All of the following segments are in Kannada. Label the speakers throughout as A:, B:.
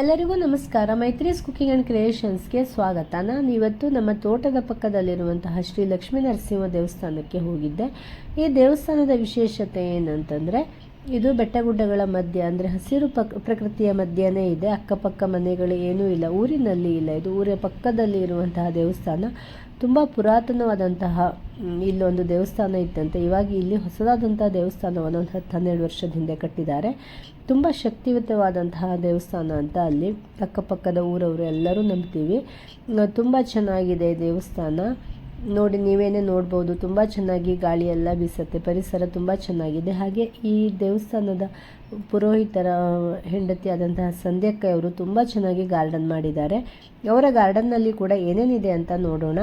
A: ಎಲ್ಲರಿಗೂ ನಮಸ್ಕಾರ. ಮೈತ್ರೀಸ್ ಕುಕಿಂಗ್ ಆ್ಯಂಡ್ ಕ್ರಿಯೇಷನ್ಸ್ಗೆ ಸ್ವಾಗತ. ನಾನು ಇವತ್ತು ನಮ್ಮ ತೋಟದ ಪಕ್ಕದಲ್ಲಿರುವಂತಹ ಶ್ರೀ ಲಕ್ಷ್ಮೀ ನರಸಿಂಹ ದೇವಸ್ಥಾನಕ್ಕೆ ಹೋಗಿದ್ದೆ. ಈ ದೇವಸ್ಥಾನದ ವಿಶೇಷತೆ ಏನಂತಂದರೆ ಇದು ಬೆಟ್ಟ ಗುಡ್ಡಗಳ ಮಧ್ಯ, ಅಂದರೆ ಹಸಿರು ಪ್ರಕೃತಿಯ ಮಧ್ಯನೇ ಇದೆ. ಅಕ್ಕಪಕ್ಕ ಮನೆಗಳು ಏನೂ ಇಲ್ಲ, ಊರಿನಲ್ಲಿ ಇಲ್ಲ. ಇದು ಊರ ಪಕ್ಕದಲ್ಲಿ ಇರುವಂತಹ ದೇವಸ್ಥಾನ. ತುಂಬ ಪುರಾತನವಾದಂತಹ ಇಲ್ಲೊಂದು ದೇವಸ್ಥಾನ ಇತ್ತಂತೆ. ಇವಾಗ ಇಲ್ಲಿ ಹೊಸದಾದಂತಹ ದೇವಸ್ಥಾನವನ್ನು ಒಂದು ಹತ್ತು ಹನ್ನೆರಡು ವರ್ಷದ ಹಿಂದೆ ಕಟ್ಟಿದ್ದಾರೆ. ತುಂಬ ಶಕ್ತಿಯುತವಾದಂತಹ ದೇವಸ್ಥಾನ ಅಂತ ಅಲ್ಲಿ ಅಕ್ಕಪಕ್ಕದ ಊರವರು ಎಲ್ಲರೂ ನಂಬ್ತೀವಿ. ತುಂಬ ಚೆನ್ನಾಗಿದೆ ದೇವಸ್ಥಾನ. ನೋಡಿ, ನೀವೇನೇ ನೋಡ್ಬೋದು, ತುಂಬ ಚೆನ್ನಾಗಿ ಗಾಳಿ ಎಲ್ಲ ಬೀಸುತ್ತೆ, ಪರಿಸರ ತುಂಬ ಚೆನ್ನಾಗಿದೆ. ಹಾಗೆ ಈ ದೇವಸ್ಥಾನದ ಪುರೋಹಿತರ, ಹೆಂಡತಿ ಆದಂತಹ ಸಂಧ್ಯಕ್ಕೆ ಅವರು ತುಂಬ ಚೆನ್ನಾಗಿ ಗಾರ್ಡನ್ ಮಾಡಿದ್ದಾರೆ. ಅವರ ಗಾರ್ಡನ್ನಲ್ಲಿ ಕೂಡ ಏನೇನಿದೆ ಅಂತ ನೋಡೋಣ.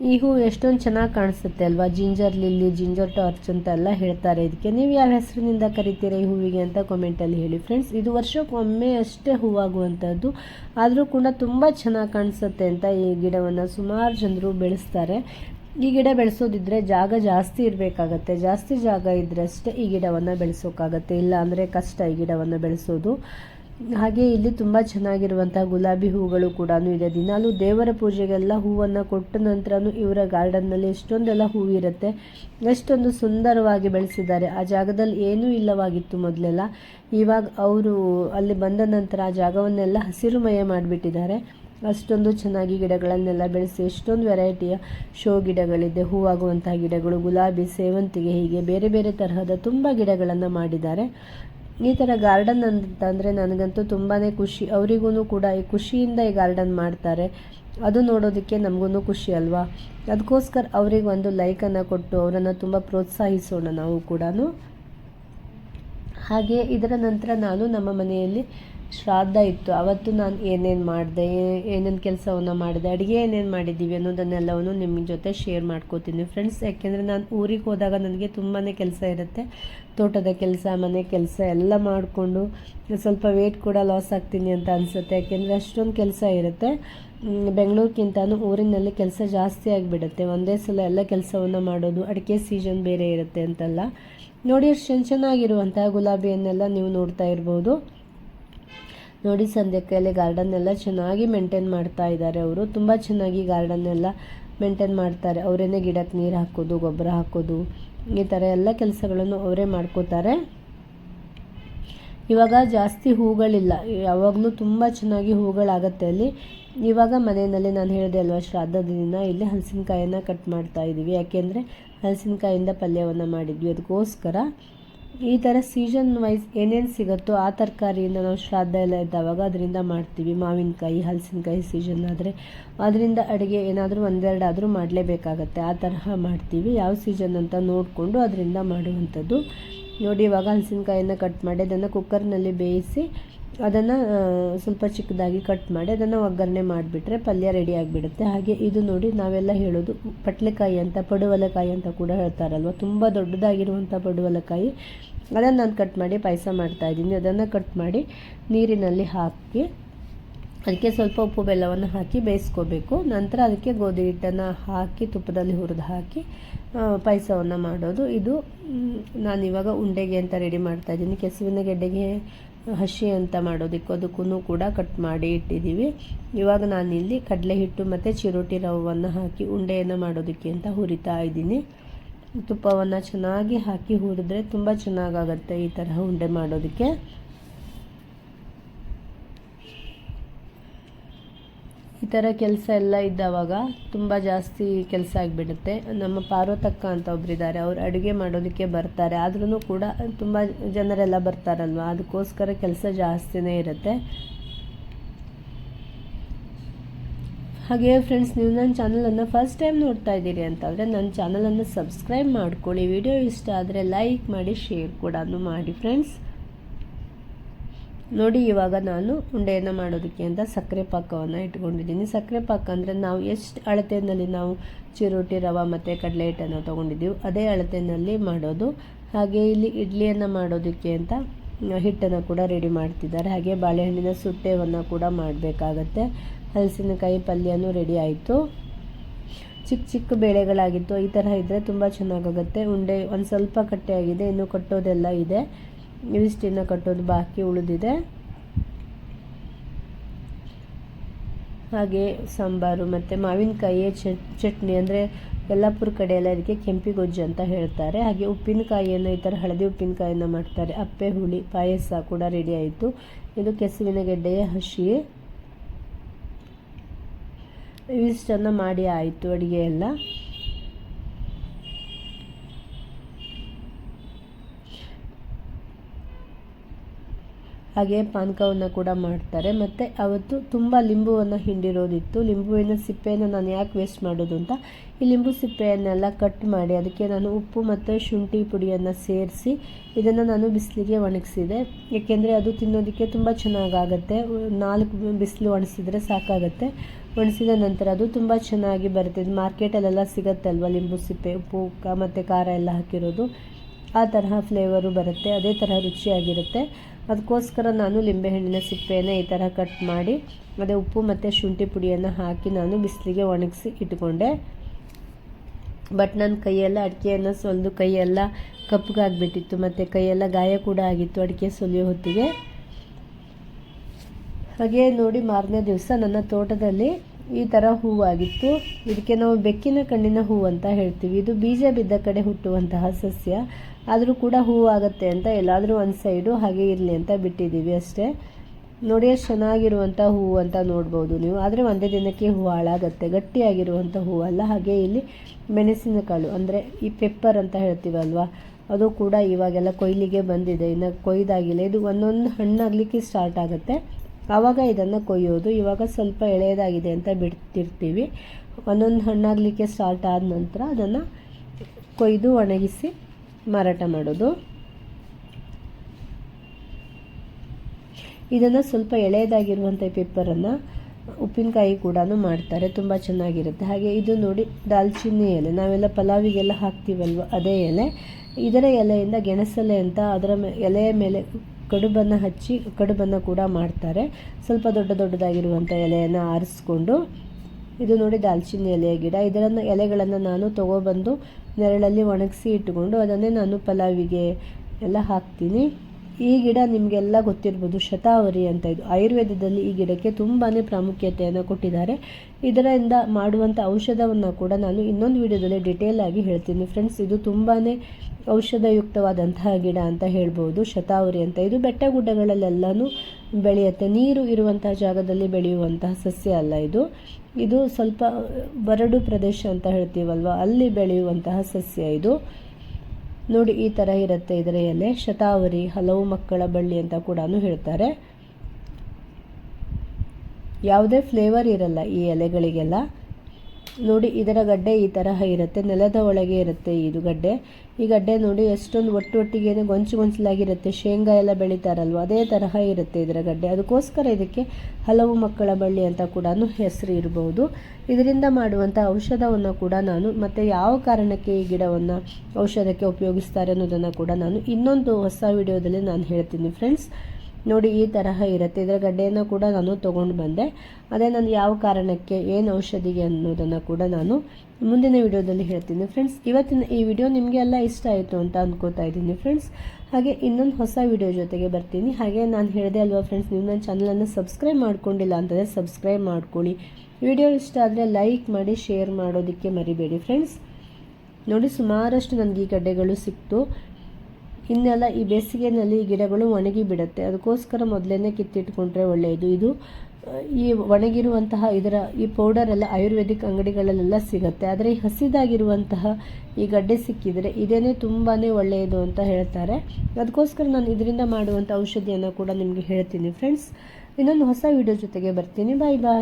A: ಈ ಹೂ ಎಷ್ಟೊಂದು ಚೆನ್ನಾಗಿ ಕಾಣಿಸುತ್ತೆ ಅಲ್ವಾ? ಜಿಂಜರ್ ಲಿಲ್ಲಿ, ಜಿಂಜರ್ ಟಾರ್ಚ್ ಅಂತ ಎಲ್ಲ ಹೇಳ್ತಾರೆ ಇದಕ್ಕೆ. ನೀವು ಯಾವ ಹೆಸರಿನಿಂದ ಕರಿತೀರಾ ಈ ಹೂವಿಗೆ ಅಂತ ಕಾಮೆಂಟಲ್ಲಿ ಹೇಳಿ ಫ್ರೆಂಡ್ಸ್ ಇದು ವರ್ಷಕ್ಕೊಮ್ಮೆ ಅಷ್ಟೇ ಹೂವಾಗುವಂಥದ್ದು ಆದರೂ ಕೂಡ ತುಂಬ ಚೆನ್ನಾಗಿ ಕಾಣಿಸುತ್ತೆ ಅಂತ ಈ ಗಿಡವನ್ನು ಸುಮಾರು ಜನರು ಬೆಳೆಸ್ತಾರೆ. ಈ ಗಿಡ ಬೆಳೆಸೋದಿದ್ರೆ ಜಾಗ ಜಾಸ್ತಿ ಇರಬೇಕಾಗತ್ತೆ. ಜಾಸ್ತಿ ಜಾಗ ಇದ್ದರೆ ಅಷ್ಟೇ ಈ ಗಿಡವನ್ನು ಬೆಳೆಸೋಕ್ಕಾಗತ್ತೆ ಇಲ್ಲ ಅಂದರೆ ಕಷ್ಟ ಈ ಗಿಡವನ್ನು ಬೆಳೆಸೋದು. ಹಾಗೆ ಇಲ್ಲಿ ತುಂಬ ಚೆನ್ನಾಗಿರುವಂಥ ಗುಲಾಬಿ ಹೂಗಳು ಕೂಡ ಇದೆ. ದಿನಾಲೂ ದೇವರ ಪೂಜೆಗೆಲ್ಲ ಹೂವನ್ನು ಕೊಟ್ಟ ನಂತರನೂ ಇವರ ಗಾರ್ಡನ್ನಲ್ಲಿ ಎಷ್ಟೊಂದೆಲ್ಲ ಹೂವಿರುತ್ತೆ ಎಷ್ಟೊಂದು ಸುಂದರವಾಗಿ ಬೆಳೆಸಿದ್ದಾರೆ. ಆ ಜಾಗದಲ್ಲಿ ಏನೂ ಇಲ್ಲವಾಗಿತ್ತು ಮೊದಲೆಲ್ಲ. ಇವಾಗ ಅವರು ಅಲ್ಲಿ ಬಂದ ನಂತರ ಆ ಜಾಗವನ್ನೆಲ್ಲ ಹಸಿರುಮಯ ಮಾಡಿಬಿಟ್ಟಿದ್ದಾರೆ. ಅಷ್ಟೊಂದು ಚೆನ್ನಾಗಿ ಗಿಡಗಳನ್ನೆಲ್ಲ ಬೆಳೆಸಿ, ಎಷ್ಟೊಂದು ವೆರೈಟಿಯ ಶೋ ಗಿಡಗಳಿದೆ ಹೂವಾಗುವಂತಹ ಗಿಡಗಳು, ಗುಲಾಬಿ, ಸೇವಂತಿಗೆ ಹೀಗೆ ಬೇರೆ ಬೇರೆ ತರಹದ ತುಂಬ ಗಿಡಗಳನ್ನು ಮಾಡಿದ್ದಾರೆ. ಈ ಥರ ಗಾರ್ಡನ್ ಅಂತಂದರೆ ನನಗಂತೂ ತುಂಬಾ ಖುಷಿ. ಅವರಿಗೂ ಕೂಡ ಈ ಖುಷಿಯಿಂದ ಈ ಗಾರ್ಡನ್ ಮಾಡ್ತಾರೆ. ಅದು ನೋಡೋದಕ್ಕೆ ನಮಗೂ ಖುಷಿ ಅಲ್ವಾ? ಅದಕ್ಕೋಸ್ಕರ ಅವರಿಗೆ ಒಂದು ಲೈಕನ್ನು ಕೊಟ್ಟು ಅವರನ್ನು ತುಂಬ ಪ್ರೋತ್ಸಾಹಿಸೋಣ ನಾವು ಕೂಡ ಹಾಗೆ ಇದರ ನಂತರ ನಾನು ನಮ್ಮ ಮನೆಯಲ್ಲಿ ಶ್ರಾದ್ದ ಇತ್ತು. ಅವತ್ತು ನಾನು ಏನೇನು ಮಾಡಿದೆ ಏನೇನು ಕೆಲಸವನ್ನು ಮಾಡಿದೆ, ಅಡುಗೆ ಏನೇನು ಮಾಡಿದ್ದೀವಿ ಅನ್ನೋದನ್ನೆಲ್ಲವನ್ನು ನಿಮ್ಮ ಜೊತೆ ಶೇರ್ ಮಾಡ್ಕೋತೀನಿ ಫ್ರೆಂಡ್ಸ್ ಯಾಕೆಂದರೆ ನಾನು ಊರಿಗೆ ಹೋದಾಗ ನನಗೆ ತುಂಬಾ ಕೆಲಸ ಇರುತ್ತೆ. ತೋಟದ ಕೆಲಸ, ಮನೆ ಕೆಲಸ ಎಲ್ಲ ಮಾಡಿಕೊಂಡು ಸ್ವಲ್ಪ ವೇಟ್ ಕೂಡ ಲಾಸ್ ಆಗ್ತೀನಿ ಅಂತ ಅನಿಸುತ್ತೆ. ಯಾಕೆಂದರೆ ಅಷ್ಟೊಂದು ಕೆಲಸ ಇರುತ್ತೆ. ಬೆಂಗಳೂರಿಗಿಂತನೂ ಊರಿನಲ್ಲಿ ಕೆಲಸ ಜಾಸ್ತಿ ಆಗಿಬಿಡುತ್ತೆ. ಒಂದೇ ಸಲ ಎಲ್ಲ ಕೆಲಸವನ್ನು ಮಾಡೋದು, ಅಡಿಕೆ ಸೀಸನ್ ಬೇರೆ ಇರುತ್ತೆ ಅಂತಲ್ಲ. ನೋಡಿ ಎಷ್ಟು ಚೆನ್ನ ಚೆನ್ನಾಗಿರುವಂತಹ ಗುಲಾಬಿಯನ್ನೆಲ್ಲ ನೀವು ನೋಡ್ತಾ ಇರ್ಬೋದು. ನೋಡಿ ಸದ್ಯಕ್ಕೆ ಗಾರ್ಡನ್ ಎಲ್ಲ ಚೆನ್ನಾಗಿ ಮೇಂಟೈನ್ ಮಾಡ್ತಾ ಇದ್ದಾರೆ ಅವರು. ತುಂಬ ಚೆನ್ನಾಗಿ ಗಾರ್ಡನ್ ಎಲ್ಲ ಮೇಂಟೈನ್ ಮಾಡ್ತಾರೆ. ಅವರೇನೆ ಗಿಡಕ್ಕೆ ನೀರು ಹಾಕೋದು, ಗೊಬ್ಬರ ಹಾಕೋದು, ಈ ಥರ ಎಲ್ಲ ಕೆಲಸಗಳನ್ನು ಅವರೇ ಮಾಡ್ಕೋತಾರೆ. ಇವಾಗ ಜಾಸ್ತಿ ಹೂಗಳಿಲ್ಲ. ಯಾವಾಗಲೂ ತುಂಬ ಚೆನ್ನಾಗಿ ಹೂಗಳಾಗತ್ತೆ ಅಲ್ಲಿ. ಇವಾಗ ಮನೆಯಲ್ಲಿ ನಾನು ಹೇಳಿದೆ ಅಲ್ವಾ, ಶ್ರಾದ್ದದ ದಿನ ಇಲ್ಲಿ ಹಲಸಿನಕಾಯನ್ನು ಕಟ್ ಮಾಡ್ತಾ ಇದ್ದೀವಿ ಯಾಕೆಂದರೆ ಹಲಸಿನಕಾಯಿಂದ ಪಲ್ಯವನ್ನು ಮಾಡಿದ್ವಿ. ಅದಕ್ಕೋಸ್ಕರ ಈ ಥರ ಸೀಸನ್ ವೈಸ್ ಏನೇನು ಸಿಗುತ್ತೋ ಆ ತರಕಾರಿಯಿಂದ ನಾವು ಶ್ರಾದ್ದ ಎಲ್ಲ ಇದ್ದಾವಾಗ ಅದರಿಂದ ಮಾಡ್ತೀವಿ. ಮಾವಿನಕಾಯಿ, ಹಲಸಿನಕಾಯಿ ಸೀಸನ್ ಆದರೆ ಅದರಿಂದ ಅಡುಗೆ ಏನಾದರೂ ಒಂದೆರಡಾದರೂ ಮಾಡಲೇಬೇಕಾಗತ್ತೆ. ಆ ತರಹ ಮಾಡ್ತೀವಿ. ಯಾವ ಸೀಸನ್ ಅಂತ ನೋಡಿಕೊಂಡು ಅದರಿಂದ ಮಾಡುವಂಥದ್ದು. ನೋಡಿ ಇವಾಗ ಹಲಸಿನಕಾಯಿಯನ್ನು ಕಟ್ ಮಾಡಿ ಅದನ್ನು ಕುಕ್ಕರ್ನಲ್ಲಿ ಬೇಯಿಸಿ ಅದನ್ನು ಸ್ವಲ್ಪ ಚಿಕ್ಕದಾಗಿ ಕಟ್ ಮಾಡಿ ಅದನ್ನು ಒಗ್ಗರಣೆ ಮಾಡಿಬಿಟ್ರೆ ಪಲ್ಯ ರೆಡಿ ಆಗಿಬಿಡುತ್ತೆ. ಹಾಗೆ ಇದು ನೋಡಿ ನಾವೆಲ್ಲ ಹೇಳೋದು ಪಟ್ಲೆಕಾಯಿ ಅಂತ, ಪಡುವಲಕಾಯಿ ಅಂತ ಕೂಡ ಹೇಳ್ತಾರಲ್ವ? ತುಂಬ ದೊಡ್ಡದಾಗಿರುವಂಥ ಪಡುವಲಕಾಯಿ. ಅದನ್ನು ನಾನು ಕಟ್ ಮಾಡಿ ಪಾಯಸ ಮಾಡ್ತಾಯಿದ್ದೀನಿ ಅದನ್ನು ಕಟ್ ಮಾಡಿ ನೀರಿನಲ್ಲಿ ಹಾಕಿ, ಅದಕ್ಕೆ ಸ್ವಲ್ಪ ಉಪ್ಪು ಬೆಲ್ಲವನ್ನು ಹಾಕಿ ಬೇಯಿಸ್ಕೋಬೇಕು. ನಂತರ ಅದಕ್ಕೆ ಗೋಧಿ ಹಿಟ್ಟನ್ನು ಹಾಕಿ, ತುಪ್ಪದಲ್ಲಿ ಹುರಿದು ಹಾಕಿ ಪಾಯಸವನ್ನು ಮಾಡೋದು. ಇದು ನಾನಿವಾಗ ಉಂಡೆಗೆ ಅಂತ ರೆಡಿ ಮಾಡ್ತಾಯಿದ್ದೀನಿ ಕೆಸುವಿನ ಗೆಡ್ಡೆಗೆ ಹಸಿ ಅಂತ ಮಾಡೋದಕ್ಕೆ ಅದಕ್ಕೂ ಕೂಡ ಕಟ್ ಮಾಡಿ ಇಟ್ಟಿದ್ದೀವಿ. ಇವಾಗ ನಾನಿಲ್ಲಿ ಕಡಲೆ ಹಿಟ್ಟು ಮತ್ತು ಚಿರೋಟಿ ರವವನ್ನು ಹಾಕಿ ಉಂಡೆಯನ್ನು ಮಾಡೋದಕ್ಕೆ ಅಂತ ಹುರಿತಾ ಇದ್ದೀನಿ. ತುಪ್ಪವನ್ನು ಚೆನ್ನಾಗಿ ಹಾಕಿ ಹುರಿದ್ರೆ ತುಂಬ ಚೆನ್ನಾಗಾಗತ್ತೆ ಈ ತರಹ ಉಂಡೆ ಮಾಡೋದಕ್ಕೆ. ಥರ ಕೆಲಸ ಎಲ್ಲ ಇದ್ದಾವಾಗ ತುಂಬ ಜಾಸ್ತಿ ಕೆಲಸ ಆಗಿಬಿಡುತ್ತೆ. ನಮ್ಮ ಪಾರ್ವತಕ್ಕ ಅಂತ ಒಬ್ಬರಿದ್ದಾರೆ ಅವ್ರು ಅಡುಗೆ ಮಾಡೋದಕ್ಕೆ ಬರ್ತಾರೆ. ಆದ್ರೂ ಕೂಡ ತುಂಬ ಜನರೆಲ್ಲ ಬರ್ತಾರಲ್ವ? ಅದಕ್ಕೋಸ್ಕರ ಕೆಲಸ ಜಾಸ್ತಿನೇ ಇರುತ್ತೆ. ಹಾಗೆ ಫ್ರೆಂಡ್ಸ್ ನೀವು ನನ್ನ ಚಾನಲನ್ನು ಫಸ್ಟ್ ಟೈಮ್ ನೋಡ್ತಾ ಇದ್ದೀರಿ ಅಂತಂದರೆ ನನ್ನ ಚಾನಲನ್ನು ಸಬ್ಸ್ಕ್ರೈಬ್ ಮಾಡ್ಕೊಳ್ಳಿ. ವಿಡಿಯೋ ಇಷ್ಟ ಆದರೆ ಲೈಕ್ ಮಾಡಿ ಶೇರ್ ಕೂಡ ಮಾಡಿ ಫ್ರೆಂಡ್ಸ್ ನೋಡಿ, ಇವಾಗ ನಾನು ಉಂಡೆಯನ್ನು ಮಾಡೋದಕ್ಕೆ ಅಂತ ಸಕ್ಕರೆ ಪಾಕವನ್ನು ಇಟ್ಕೊಂಡಿದ್ದೀನಿ. ಸಕ್ಕರೆ ಪಾಕ ಅಂದರೆ ನಾವು ಎಷ್ಟು ಅಳತೆಯಲ್ಲಿ ನಾವು ಚಿರೋಟಿ, ರವೆ ಮತ್ತು ಕಡಲೆ ಹಿಟ್ಟನ್ನು ತೊಗೊಂಡಿದ್ದೀವಿ. ಅದೇ ಅಳತೆಯಲ್ಲಿ ಮಾಡೋದು. ಹಾಗೆ ಇಲ್ಲಿ ಇಡ್ಲಿಯನ್ನು ಮಾಡೋದಕ್ಕೆ ಅಂತ ಹಿಟ್ಟನ್ನು ಕೂಡ ರೆಡಿ ಮಾಡ್ತಿದ್ದಾರೆ. ಹಾಗೆ ಬಾಳೆಹಣ್ಣಿನ ಸುಟ್ಟೆವನ್ನು ಕೂಡ ಮಾಡಬೇಕಾಗತ್ತೆ. ಹಲಸಿನಕಾಯಿ ಪಲ್ಯನೂ ರೆಡಿ ಆಯಿತು. ಚಿಕ್ಕ ಚಿಕ್ಕ ಬೇಳೆಗಳಾಗಿತ್ತು. ಈ ಥರ ಇದ್ದರೆ ತುಂಬ ಚೆನ್ನಾಗಾಗುತ್ತೆ. ಉಂಡೆ ಒಂದು ಸ್ವಲ್ಪ ಕಟ್ಟೆಯಾಗಿದೆ, ಇನ್ನು ಕಟ್ಟೋದೆಲ್ಲ ಇದೆ. ಇವಿಷ್ಟಿನ ಕಟ್ಟೋದು ಬಾಕಿ ಉಳಿದಿದೆ. ಹಾಗೆ ಸಾಂಬಾರು ಮತ್ತು ಮಾವಿನಕಾಯಿಯ ಚಟ್ನಿ ಅಂದರೆ ಯಲ್ಲಾಪುರ ಕಡೆಯೆಲ್ಲ ಅದಕ್ಕೆ ಕೆಂಪಿ ಗೊಜ್ಜು ಅಂತ ಹೇಳ್ತಾರೆ. ಹಾಗೆ ಉಪ್ಪಿನಕಾಯಿಯನ್ನು ಈ ಥರ ಹಳದಿ ಉಪ್ಪಿನಕಾಯಿಯನ್ನು ಮಾಡ್ತಾರೆ. ಅಪ್ಪೆ, ಹುಳಿ, ಪಾಯಸ ಕೂಡ ರೆಡಿ ಆಯಿತು. ಇದು ಕೆಸುವಿನ ಗೆಡ್ಡೆಯ ಹಸಿ. ಇವಿಷ್ಟನ್ನು ಮಾಡಿ ಆಯಿತು ಅಡುಗೆ ಎಲ್ಲ. ಹಾಗೆ ಪಾನಕವನ್ನು ಕೂಡ ಮಾಡ್ತಾರೆ. ಮತ್ತು ಅವತ್ತು ತುಂಬ ಲಿಂಬುವನ್ನು ಹಿಂಡಿರೋದಿತ್ತು. ಲಿಂಬುವಿನ ಸಿಪ್ಪೆಯನ್ನು ನಾನು ಯಾಕೆ ವೇಸ್ಟ್ ಮಾಡೋದು ಅಂತ? ಈ ಲಿಂಬು ಸಿಪ್ಪೆಯನ್ನೆಲ್ಲ ಕಟ್ ಮಾಡಿ ಅದಕ್ಕೆ ನಾನು ಉಪ್ಪು ಮತ್ತು ಶುಂಠಿ ಪುಡಿಯನ್ನು ಸೇರಿಸಿ ಇದನ್ನು ನಾನು ಬಿಸಿಲಿಗೆ ಒಣಗಿಸಿದೆ. ಏಕೆಂದರೆ ಅದು ತಿನ್ನೋದಕ್ಕೆ ತುಂಬ ಚೆನ್ನಾಗಾಗತ್ತೆ. ನಾಲ್ಕು ಬಿಸಿಲು ಒಣಸಿದ್ರೆ ಸಾಕಾಗತ್ತೆ. ಒಣಸಿದ ನಂತರ ಅದು ತುಂಬ ಚೆನ್ನಾಗಿ ಬರುತ್ತೆ. ಇದು ಮಾರ್ಕೆಟಲ್ಲೆಲ್ಲ ಸಿಗತ್ತಲ್ವ ಲಿಂಬು ಸಿಪ್ಪೆ, ಉಪ್ಪು ಮತ್ತು ಖಾರ ಎಲ್ಲ ಹಾಕಿರೋದು? ಆ ತರಹ ಫ್ಲೇವರು ಬರುತ್ತೆ. ಅದೇ ತರಹ ರುಚಿಯಾಗಿರುತ್ತೆ. ಅದಕ್ಕೋಸ್ಕರ ನಾನು ಲಿಂಬೆಹಣ್ಣಿನ ಸಿಪ್ಪೆಯನ್ನು ಈ ಥರ ಕಟ್ ಮಾಡಿ ಅದೇ ಉಪ್ಪು ಮತ್ತು ಶುಂಠಿ ಪುಡಿಯನ್ನು ಹಾಕಿ ನಾನು ಬಿಸಿಲಿಗೆ ಒಣಗಿಸಿ ಇಟ್ಕೊಂಡೆ. ಬಟ್ ನನ್ನ ಕೈಯೆಲ್ಲ ಅಡಿಕೆಯನ್ನು ಸೊಲ್ದು, ಕೈಯೆಲ್ಲ ಕಪ್ಪಗಾಗ್ಬಿಟ್ಟಿತ್ತು ಮತ್ತು ಕೈಯೆಲ್ಲ ಗಾಯ ಕೂಡ ಆಗಿತ್ತು ಅಡಿಕೆ ಸೊಲಿಯೋ ಹೊತ್ತಿಗೆ. ಹಾಗೆ ನೋಡಿ ಮಾರನೇ ದಿವಸ ನನ್ನ ತೋಟದಲ್ಲಿ ಈ ಥರ ಹೂವಾಗಿತ್ತು. ಇದಕ್ಕೆ ನಾವು ಬೆಕ್ಕಿನ ಕಣ್ಣಿನ ಹೂವು ಅಂತ ಹೇಳ್ತೀವಿ. ಇದು ಬೀಜ ಬಿದ್ದ ಕಡೆ ಹುಟ್ಟುವಂತಹ ಸಸ್ಯ. ಆದರೂ ಕೂಡ ಹೂವು ಆಗುತ್ತೆ ಅಂತ ಎಲ್ಲಾದರೂ ಒಂದು ಸೈಡು ಹಾಗೆ ಇರಲಿ ಅಂತ ಬಿಟ್ಟಿದ್ದೀವಿ ಅಷ್ಟೇ. ನೋಡಿ ಎಷ್ಟು ಚೆನ್ನಾಗಿರುವಂಥ ಹೂವು ಅಂತ ನೋಡ್ಬೋದು ನೀವು. ಆದರೆ ಒಂದೇ ದಿನಕ್ಕೆ ಹೂವು ಹಾಳಾಗುತ್ತೆ. ಗಟ್ಟಿಯಾಗಿರುವಂಥ ಹೂವಲ್ಲ ಹಾಗೆ ಇಲ್ಲಿ ಮೆಣಸಿನಕಾಳು ಅಂದರೆ ಈ ಪೆಪ್ಪರ್ ಅಂತ ಹೇಳ್ತೀವಲ್ವ? ಅದು ಕೂಡ ಇವಾಗೆಲ್ಲ ಕೊಯ್ಲಿಗೆ ಬಂದಿದೆ. ಇನ್ನು ಕೊಯ್ದಾಗಿಲ್ಲ. ಇದು ಒಂದೊಂದು ಹಣ್ಣಾಗಲಿಕ್ಕೆ ಸ್ಟಾರ್ಟ್ ಆಗುತ್ತೆ. ಆವಾಗ ಇದನ್ನು ಕೊಯ್ಯೋದು. ಇವಾಗ ಸ್ವಲ್ಪ ಎಳೆಯದಾಗಿದೆ ಅಂತ ಬಿಡ್ತಿರ್ತೀವಿ. ಒಂದೊಂದು ಹಣ್ಣಾಗಲಿಕ್ಕೆ ಸ್ಟಾರ್ಟ್ ಆದ ನಂತರ ಅದನ್ನು ಕೊಯ್ದು ಒಣಗಿಸಿ ಮಾರಾಟ ಮಾಡೋದು. ಇದನ್ನು ಸ್ವಲ್ಪ ಎಳೆಯದಾಗಿರುವಂಥ ಪೇಪರನ್ನು ಉಪ್ಪಿನಕಾಯಿ ಕೂಡ ಮಾಡ್ತಾರೆ, ತುಂಬ ಚೆನ್ನಾಗಿರುತ್ತೆ. ಹಾಗೆ ಇದು ನೋಡಿ, ದಾಲ್ಚಿನ್ನಿ ಎಲೆ, ನಾವೆಲ್ಲ ಪಲಾವಿಗೆಲ್ಲ ಹಾಕ್ತೀವಲ್ವ, ಅದೇ ಎಲೆ. ಇದರ ಎಲೆಯಿಂದ ಗೆಣಸಲೆ ಅಂತ ಅದರ ಎಲೆಯ ಮೇಲೆ ಕಡುಬನ್ನು ಹಚ್ಚಿ, ಕಡುಬನ್ನು ಕೂಡ ಮಾಡ್ತಾರೆ. ಸ್ವಲ್ಪ ದೊಡ್ಡ ದೊಡ್ಡದಾಗಿರುವಂಥ ಎಲೆಯನ್ನು ಆರಿಸ್ಕೊಂಡು, ಇದು ನೋಡಿ ದಾಲ್ಚಿನ್ನಿ ಎಲೆಯ ಗಿಡ. ಇದರನ್ನು ಎಲೆಗಳನ್ನು ನಾನು ತೊಗೊಬಂದು ನೆರಳಲ್ಲಿ ಒಣಗಿಸಿ ಇಟ್ಟುಕೊಂಡು ಅದನ್ನೇ ನಾನು ಪಲಾವಿಗೆ ಎಲ್ಲ ಹಾಕ್ತೀನಿ. ಈ ಗಿಡ ನಿಮಗೆಲ್ಲ ಗೊತ್ತಿರ್ಬೋದು, ಶತಾವರಿ ಅಂತ ಇದು. ಆಯುರ್ವೇದದಲ್ಲಿ ಈ ಗಿಡಕ್ಕೆ ತುಂಬಾ ಪ್ರಾಮುಖ್ಯತೆಯನ್ನು ಕೊಟ್ಟಿದ್ದಾರೆ. ಇದರಿಂದ ಮಾಡುವಂಥ ಔಷಧವನ್ನು ಕೂಡ ನಾನು ಇನ್ನೊಂದು ವಿಡಿಯೋದಲ್ಲಿ ಡಿಟೇಲ್ ಆಗಿ ಹೇಳ್ತೀನಿ. ಫ್ರೆಂಡ್ಸ್ ಇದು ತುಂಬಾ ಔಷಧಯುಕ್ತವಾದಂತಹ ಗಿಡ ಅಂತ ಹೇಳ್ಬೋದು. ಶತಾವರಿ ಅಂತ. ಇದು ಬೆಟ್ಟ ಗುಡ್ಡಗಳಲ್ಲೆಲ್ಲನೂ ಬೆಳೆಯುತ್ತೆ. ನೀರು ಇರುವಂತಹ ಜಾಗದಲ್ಲಿ ಬೆಳೆಯುವಂತಹ ಸಸ್ಯ ಅಲ್ಲ ಇದು. ಇದು ಸ್ವಲ್ಪ ಬರಡು ಪ್ರದೇಶ ಅಂತ ಹೇಳ್ತೀವಲ್ವ? ಅಲ್ಲಿ ಬೆಳೆಯುವಂತಹ ಸಸ್ಯ ಇದು. ನೋಡಿ, ಈ ಥರ ಇರುತ್ತೆ ಇದರ ಎಲೆ. ಶತಾವರಿ, ಹಲವು ಮಕ್ಕಳ ಬಳ್ಳಿ ಅಂತ ಕೂಡ ಹೇಳ್ತಾರೆ. ಯಾವುದೇ ಫ್ಲೇವರ್ ಇರಲ್ಲ ಈ ಎಲೆಗಳಿಗೆಲ್ಲ. ನೋಡಿ, ಇದರ ಗಡ್ಡೆ ಈ ತರಹ ಇರುತ್ತೆ. ನೆಲದ ಒಳಗೆ ಇರುತ್ತೆ ಇದು ಗಡ್ಡೆ. ಈ ಗಡ್ಡೆ ನೋಡಿ ಎಷ್ಟೊಂದು ಒಟ್ಟು ಒಟ್ಟಿಗೆ ಗೊಂಚು ಗೊಂಚಲಾಗಿರುತ್ತೆ. ಶೇಂಗಾ ಎಲ್ಲ ಬೆಳೀತಾರಲ್ವ, ಅದೇ ತರಹ ಇರುತ್ತೆ ಇದರ ಗಡ್ಡೆ. ಅದಕ್ಕೋಸ್ಕರ ಇದಕ್ಕೆ ಹಲವು ಮಕ್ಕಳ ಬಳ್ಳಿ ಅಂತ ಕೂಡ ಹೆಸರು ಇರಬಹುದು ಇದರಿಂದ ಮಾಡುವಂಥ ಔಷಧವನ್ನು ಕೂಡ ನಾನು, ಮತ್ತು ಯಾವ ಕಾರಣಕ್ಕೆ ಈ ಗಿಡವನ್ನು ಔಷಧಕ್ಕೆ ಉಪಯೋಗಿಸ್ತಾರೆ ಅನ್ನೋದನ್ನು ಕೂಡ ನಾನು ಇನ್ನೊಂದು ಹೊಸ ವಿಡಿಯೋದಲ್ಲಿ ನಾನು ಹೇಳ್ತೀನಿ. ಫ್ರೆಂಡ್ಸ್ ನೋಡಿ ಈ ತರಹ ಇರುತ್ತೆ. ಇದರ ಗಡ್ಡೆಯನ್ನು ಕೂಡ ನಾನು ತೊಗೊಂಡು ಬಂದೆ. ಅದೇ ನಾನು ಯಾವ ಕಾರಣಕ್ಕೆ ಏನು ಔಷಧಿಗೆ ಅನ್ನೋದನ್ನು ಕೂಡ ನಾನು ಮುಂದಿನ ವಿಡಿಯೋದಲ್ಲಿ ಹೇಳ್ತೀನಿ ಫ್ರೆಂಡ್ಸ್ ಇವತ್ತಿನ ಈ ವಿಡಿಯೋ ನಿಮಗೆಲ್ಲ ಇಷ್ಟ ಆಯಿತು ಅಂತ ಅಂದ್ಕೋತಾ ಇದ್ದೀನಿ ಫ್ರೆಂಡ್ಸ್ ಹಾಗೆ ಇನ್ನೊಂದು ಹೊಸ ವಿಡಿಯೋ ಜೊತೆಗೆ ಬರ್ತೀನಿ. ಹಾಗೆ ನಾನು ಹೇಳಿದೆ ಅಲ್ವಾ ಫ್ರೆಂಡ್ಸ್ ನೀವು ನನ್ನ ಚಾನಲನ್ನು ಸಬ್ಸ್ಕ್ರೈಬ್ ಮಾಡ್ಕೊಂಡಿಲ್ಲ ಅಂತಂದರೆ ಸಬ್ಸ್ಕ್ರೈಬ್ ಮಾಡ್ಕೊಳ್ಳಿ. ವಿಡಿಯೋ ಇಷ್ಟ ಆದರೆ ಲೈಕ್ ಮಾಡಿ ಶೇರ್ ಮಾಡೋದಕ್ಕೆ ಮರಿಬೇಡಿ ಫ್ರೆಂಡ್ಸ್ ನೋಡಿ ಸುಮಾರಷ್ಟು ನನಗೆ ಈ ಗಡ್ಡೆಗಳು ಸಿಕ್ತು. ಇನ್ನೆಲ್ಲ ಈ ಬೇಸಿಗೆಯಲ್ಲಿ ಈ ಗಿಡಗಳು ಒಣಗಿ ಬಿಡುತ್ತೆ. ಅದಕ್ಕೋಸ್ಕರ ಮೊದಲೇ ಕಿತ್ತಿಟ್ಕೊಂಡ್ರೆ ಒಳ್ಳೆಯದು. ಇದು ಈ ಒಣಗಿರುವಂತಹ ಇದರ ಈ ಪೌಡರ್ ಎಲ್ಲ ಆಯುರ್ವೇದಿಕ್ ಅಂಗಡಿಗಳಲ್ಲೆಲ್ಲ ಸಿಗುತ್ತೆ. ಆದರೆ ಈ ಹಸಿದಾಗಿರುವಂತಹ ಈ ಗಡ್ಡೆ ಸಿಕ್ಕಿದರೆ ಇದೇನೇ ತುಂಬಾ ಒಳ್ಳೆಯದು ಅಂತ ಹೇಳ್ತಾರೆ. ಅದಕ್ಕೋಸ್ಕರ ನಾನು ಇದರಿಂದ ಮಾಡುವಂಥ ಔಷಧಿಯನ್ನು ಕೂಡ ನಿಮಗೆ ಹೇಳ್ತೀನಿ. ಫ್ರೆಂಡ್ಸ್ ಇನ್ನೊಂದು ಹೊಸ ವಿಡಿಯೋ ಜೊತೆಗೆ ಬರ್ತೀನಿ. ಬಾಯ್ ಬಾಯ್